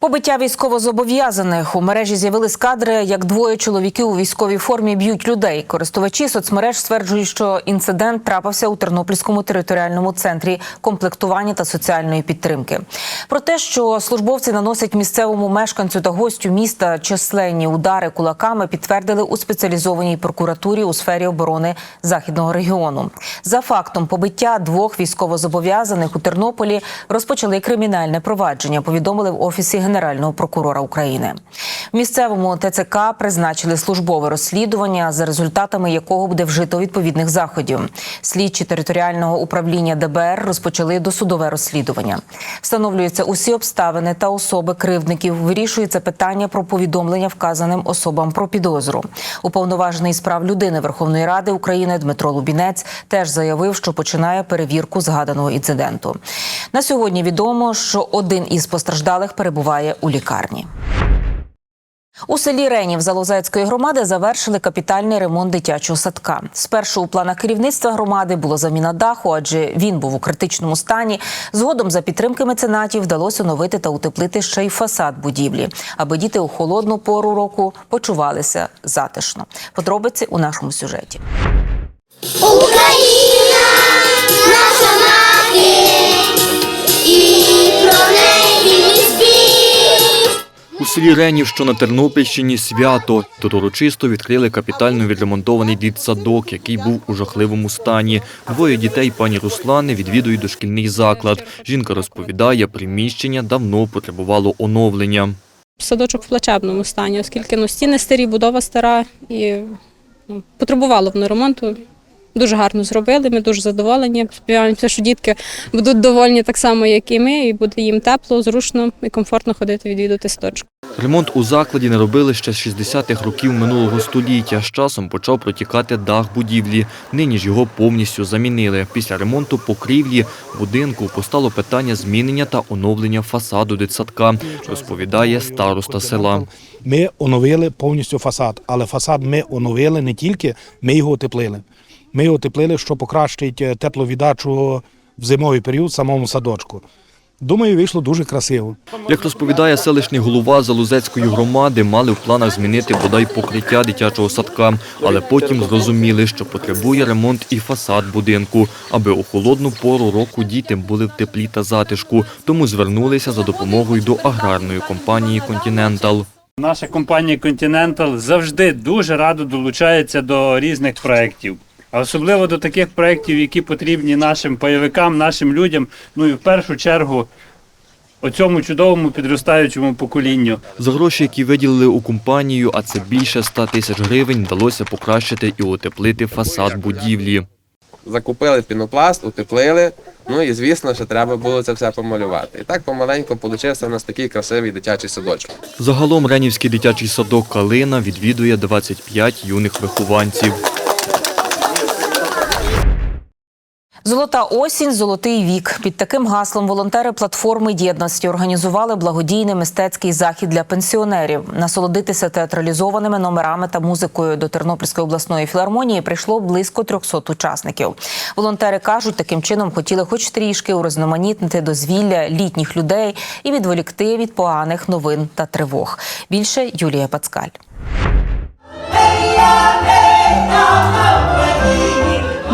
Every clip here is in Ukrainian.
Побиття військовозобов'язаних у мережі з'явились кадри, як двоє чоловіків у військовій формі б'ють людей. Користувачі соцмереж стверджують, що інцидент трапився у Тернопільському територіальному центрі комплектування та соціальної підтримки. Про те, що службовці наносять місцевому мешканцю та гостю міста численні удари кулаками, підтвердили у спеціалізованій прокуратурі у сфері оборони західного регіону. За фактом побиття двох військовозобов'язаних у Тернополі розпочали кримінальне провадження. Повідомили в офісі генерального прокурора України. В місцевому ТЦК призначили службове розслідування, за результатами якого буде вжито відповідних заходів. Слідчі територіального управління ДБР розпочали досудове розслідування. Встановлюються усі обставини та особи кривдників. Вирішується питання про повідомлення вказаним особам про підозру. Уповноважений з прав людини Верховної Ради України Дмитро Лубінець теж заявив, що починає перевірку згаданого інциденту. На сьогодні відомо, що один із постраждалих перебуває у лікарні. У селі Ренів Залозецької громади завершили капітальний ремонт дитячого садка. Спершу у планах керівництва громади було заміна даху, адже він був у критичному стані. Згодом за підтримки меценатів вдалося оновити та утеплити ще й фасад будівлі, аби діти у холодну пору року почувалися затишно. Подробиці у нашому сюжеті. Україна, У селі Ренів, що на Тернопільщині, свято. Тут урочисто відкрили капітально відремонтований дитсадок, який був у жахливому стані. Двоє дітей пані Руслани відвідують дошкільний заклад. Жінка розповідає, приміщення давно потребувало оновлення. Садочок в плачебному стані, оскільки ну, стіни старі, будова стара і ну, потребувало воно ремонту. Дуже гарно зробили, ми дуже задоволені. Сподіваємося, що дітки будуть довольні так само, як і ми, і буде їм тепло, зручно і комфортно ходити відвідувати садочок. Ремонт у закладі не робили ще з 60-х років минулого століття. З часом почав протікати дах будівлі. Нині ж його повністю замінили. Після ремонту покрівлі будинку постало питання змінення та оновлення фасаду дитсадка, розповідає староста села. Ми оновили повністю фасад, але фасад ми оновили не тільки, ми його утеплили. Ми його утеплили, що покращить е, тепловіддачу в зимовий період в самому садочку. Думаю, вийшло дуже красиво. Як розповідає селищний голова Залузецької громади, мали в планах змінити бодай покриття дитячого садка, але потім зрозуміли, що потребує ремонт і фасад будинку, аби у холодну пору року діти були в теплі та затишку. Тому звернулися за допомогою до аграрної компанії Континентал. Наша компанія Continental завжди дуже радо долучається до різних проєктів. А особливо до таких проєктів, які потрібні нашим пайовикам, нашим людям, ну і в першу чергу оцьому чудовому підростаючому поколінню. За гроші, які виділили у компанію, а це більше 100 тисяч гривень, вдалося покращити і утеплити фасад будівлі. закупили пінопласт, утеплили. Ну і звісно, що треба було це все помалювати. І так помаленьку получився у нас такий красивий дитячий садочок. Загалом Ренівський дитячий садок Калина відвідує 25 юних вихованців. Золота осінь, золотий вік. Під таким гаслом волонтери платформи єдності організували благодійний мистецький захід для пенсіонерів. Насолодитися театралізованими номерами та музикою до Тернопільської обласної філармонії прийшло близько 300 учасників. Волонтери кажуть, таким чином хотіли хоч трішки урізноманітнити дозвілля літніх людей і відволікти від поганих новин та тривог. Більше Юлія Пацкаль.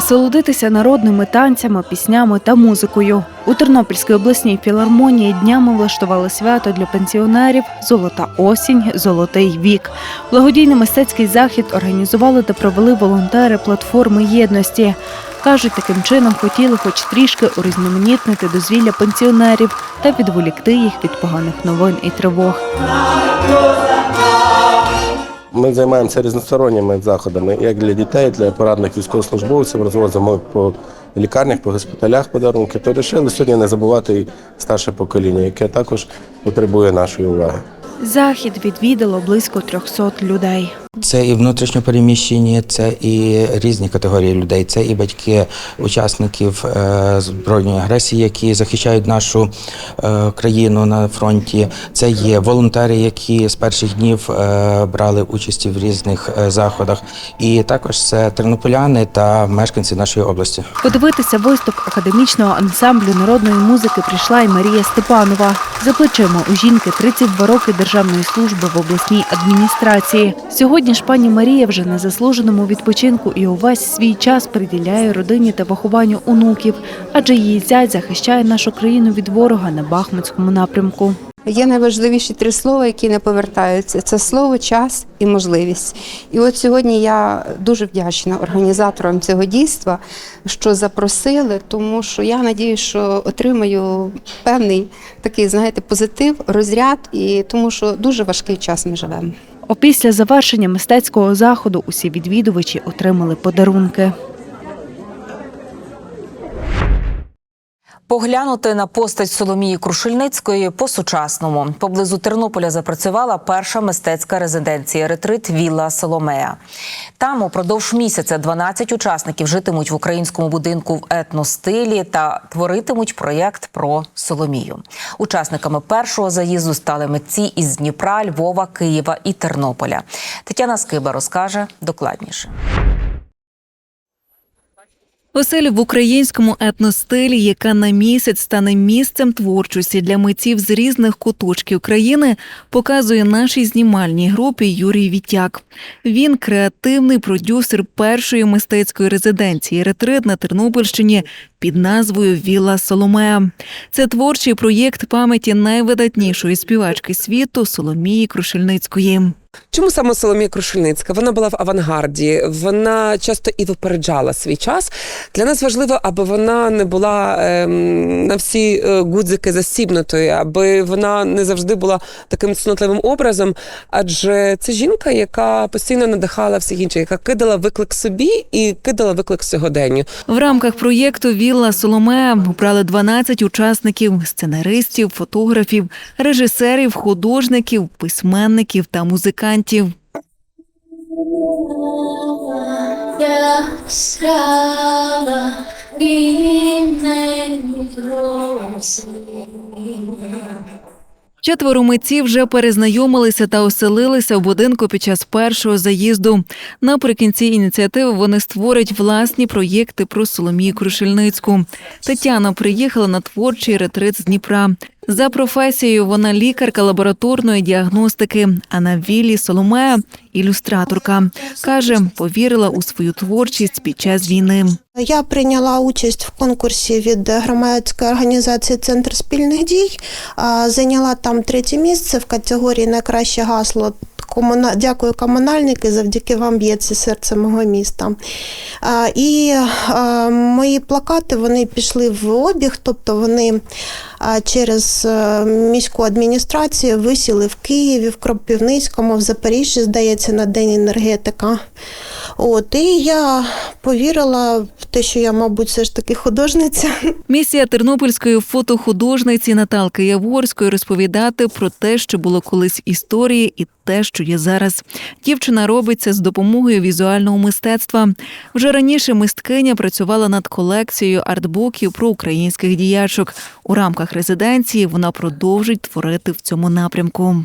Насолодитися народними танцями, піснями та музикою. У Тернопільській обласній філармонії днями влаштували свято для пенсіонерів Золота осінь, золотий вік. Благодійний мистецький захід організували та провели волонтери платформи єдності. Кажуть, таким чином хотіли хоч трішки урізноманітнити дозвілля пенсіонерів та відволікти їх від поганих новин і тривог. Ми займаємося різносторонніми заходами, як для дітей, для поранених військовослужбовців, розвозимо по лікарнях, по госпіталях подарунки. То вирішили сьогодні не забувати і старше покоління, яке також потребує нашої уваги. Захід відвідало близько 300 людей. Це і внутрішньо переміщені, це і різні категорії людей. Це і батьки учасників е, збройної агресії, які захищають нашу е, країну на фронті. Це є волонтери, які з перших днів е, брали участь в різних заходах. І також це тернополяни та мешканці нашої області. Подивитися виступ академічного ансамблю народної музики прийшла й Марія Степанова. За плечима у жінки 32 роки державної служби в обласній адміністрації. Сьогодні ж пані Марія вже на заслуженому відпочинку і увесь свій час приділяє родині та вихованню онуків, адже її зять захищає нашу країну від ворога на Бахмутському напрямку. Є найважливіші три слова, які не повертаються: це слово, час і можливість. І от сьогодні я дуже вдячна організаторам цього дійства, що запросили, тому що я надію, що отримаю певний такий, знаєте, позитив, розряд, і тому що дуже важкий час ми живемо. Опісля завершення мистецького заходу усі відвідувачі отримали подарунки. Поглянути на постать Соломії Крушельницької по-сучасному. Поблизу Тернополя запрацювала перша мистецька резиденція ретрит Вілла Соломея. Там упродовж місяця 12 учасників житимуть в українському будинку в етностилі та творитимуть проєкт про Соломію. Учасниками першого заїзду стали митці із Дніпра, Львова, Києва і Тернополя. Тетяна Скиба розкаже докладніше. Оселя в українському етностилі, яка на місяць стане місцем творчості для митців з різних куточків країни, показує нашій знімальній групі Юрій Вітяк. Він креативний продюсер першої мистецької резиденції ретрит на Тернопільщині під назвою Вілла Соломея. Це творчий проєкт пам'яті найвидатнішої співачки світу Соломії Крушельницької. Чому саме Соломія Крушельницька? Вона була в авангарді, вона часто і випереджала свій час. Для нас важливо, аби вона не була ем, на всі е, гудзики засібнутою, аби вона не завжди була таким цнотливим образом. Адже це жінка, яка постійно надихала всіх інших, яка кидала виклик собі і кидала виклик сьогоденню. В рамках проєкту Вілла Соломея обрали 12 учасників: сценаристів, фотографів, режисерів, художників, письменників та музикантів. Четверо митців вже перезнайомилися та оселилися в будинку під час першого заїзду. Наприкінці ініціативи вони створять власні проєкти про Соломію Крушельницьку. Тетяна приїхала на творчий ретрит з Дніпра. За професією вона лікарка лабораторної діагностики, а на віллі Соломея ілюстраторка. Каже, повірила у свою творчість під час війни. Я прийняла участь в конкурсі від громадської організації Центр спільних дій. Зайняла там третє місце в категорії Найкраще гасло. Комуна... Дякую, комунальники. Завдяки вам б'ється серце мого міста. А, І а, мої плакати вони пішли в обіг, тобто вони через е, міську адміністрацію висіли в Києві, в Кропивницькому, в Запоріжжі, здається, на День енергетика. От, і я повірила в те, що я, мабуть, все ж таки художниця. Місія тернопільської фотохудожниці Наталки Яворської розповідати про те, що було колись історії, і те, що є зараз. Дівчина робить це з допомогою візуального мистецтва. Вже раніше мисткиня працювала над колекцією артбуків про українських діячок. У рамках резиденції вона продовжить творити в цьому напрямку.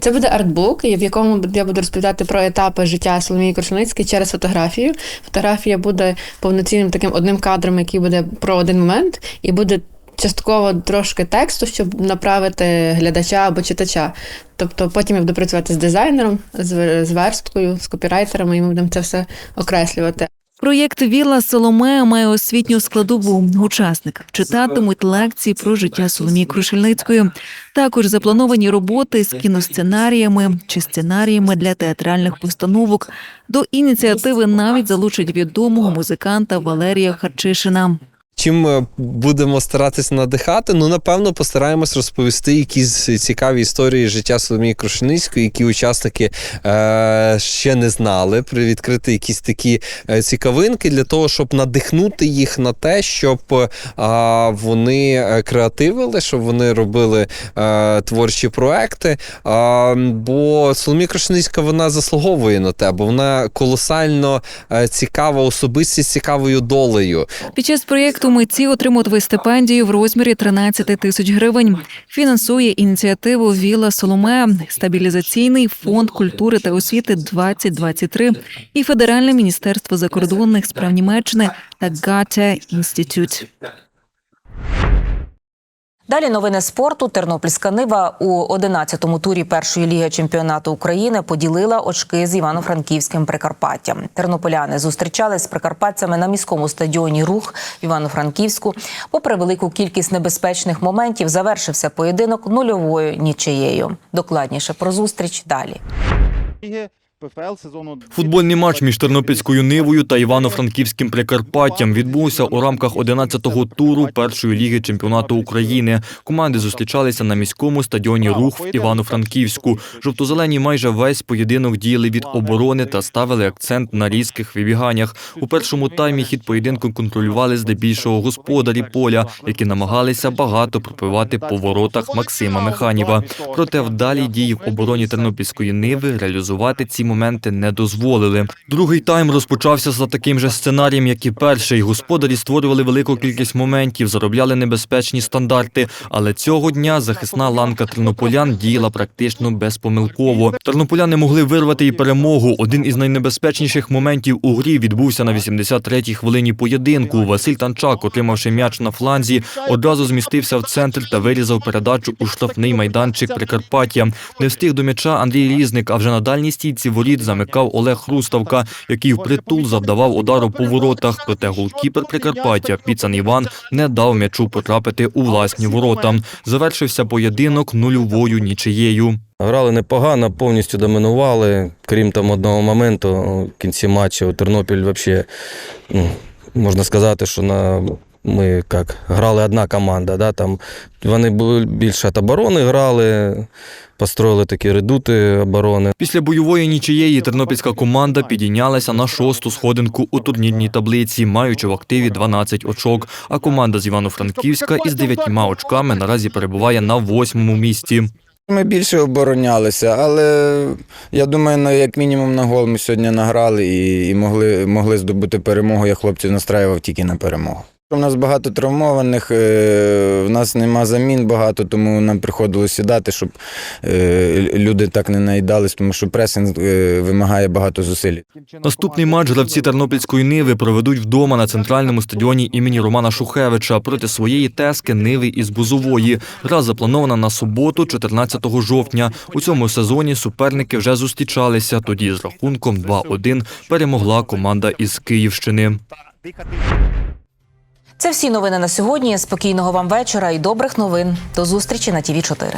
Це буде артбук, в якому я буду розповідати про етапи життя Соломії Крушельницької через фотографію. Фотографія буде повноцінним таким одним кадром, який буде про один момент, і буде частково трошки тексту, щоб направити глядача або читача. Тобто потім я буду працювати з дизайнером, з версткою, з копірайтерами, і ми будемо це все окреслювати. Проєкт Вілла Соломея має освітню складову. учасник. читатимуть лекції про життя Соломії Крушельницької. Також заплановані роботи з кіносценаріями чи сценаріями для театральних постановок. До ініціативи навіть залучить відомого музиканта Валерія Харчишина. Чим е, будемо старатися надихати? Ну, напевно, постараємось розповісти якісь цікаві історії життя Соломії Крушеницької, які учасники е, ще не знали, привідкрити якісь такі е, цікавинки для того, щоб надихнути їх на те, щоб е, вони е, креативили, щоб вони робили е, творчі проекти. А, бо Соломія Крушеницька вона заслуговує на те, бо вона колосально е, цікава особистість цікавою долею. Під час проєкту митці отримуватимуть стипендію в розмірі 13 тисяч гривень. Фінансує ініціативу Віла Соломе, стабілізаційний фонд культури та освіти 2023 і Федеральне міністерство закордонних справ Німеччини та Гате Інститут. Далі новини спорту. Тернопільська Нива у 11-му турі першої ліги чемпіонату України поділила очки з Івано-Франківським Прикарпаттям. Тернополяни зустрічались з прикарпатцями на міському стадіоні Рух Івано-Франківську. Попри велику кількість небезпечних моментів, завершився поєдинок нульовою нічиєю. Докладніше про зустріч далі. Футбольний матч між Тернопільською Нивою та Івано-Франківським Прикарпаттям відбувся у рамках 11-го туру першої ліги чемпіонату України. Команди зустрічалися на міському стадіоні Рух в Івано-Франківську. Жовто-зелені майже весь поєдинок діяли від оборони та ставили акцент на різких вибіганнях. У першому таймі хід поєдинку контролювали здебільшого господарі поля, які намагалися багато пропивати по воротах Максима Механіва. Проте вдалі дії в обороні Тернопільської Ниви реалізувати ці моменти не дозволили. Другий тайм розпочався за таким же сценарієм, як і перший. Господарі створювали велику кількість моментів, заробляли небезпечні стандарти. Але цього дня захисна ланка тернополян діяла практично безпомилково. Тернополяни могли вирвати і перемогу. Один із найнебезпечніших моментів у грі відбувся на 83-й хвилині поєдинку. Василь Танчак, отримавши м'яч на фланзі, одразу змістився в центр та вирізав передачу у штрафний майданчик Прикарпаття. Не встиг до м'яча Андрій Різник, а вже на дальній стійці воріт замикав Олег Хруставка, який впритул завдавав удару по воротах. Проте голкіпер Прикарпаття Піцан Іван не дав м'ячу потрапити у власні ворота. Завершився поєдинок нульовою нічиєю. Грали непогано, повністю домінували. Крім там одного моменту в кінці матчу Тернопіль взагалі, ну, можна сказати, що на. Ми як грали одна команда, да, там вони були більше від оборони грали, построїли такі редути оборони. Після бойової нічиєї тернопільська команда підійнялася на шосту сходинку у турнірній таблиці, маючи в активі 12 очок. А команда з Івано-Франківська із дев'ятьма очками наразі перебуває на восьмому місці. Ми більше оборонялися, але я думаю, на як мінімум на гол ми сьогодні награли і, і могли, могли здобути перемогу. Я хлопців настраював тільки на перемогу. У нас багато травмованих, е, в нас нема замін багато, тому нам приходилось сідати, щоб е, люди так не наїдались, тому що пресинг е, вимагає багато зусиль. Наступний матч гравці Тернопільської Ниви проведуть вдома на центральному стадіоні імені Романа Шухевича проти своєї тески Ниви із Бузової. Гра запланована на суботу, 14 жовтня. У цьому сезоні суперники вже зустрічалися. Тоді з рахунком 2-1 перемогла команда із Київщини. Це всі новини на сьогодні. Спокійного вам вечора і добрих новин. До зустрічі на ТІВІ 4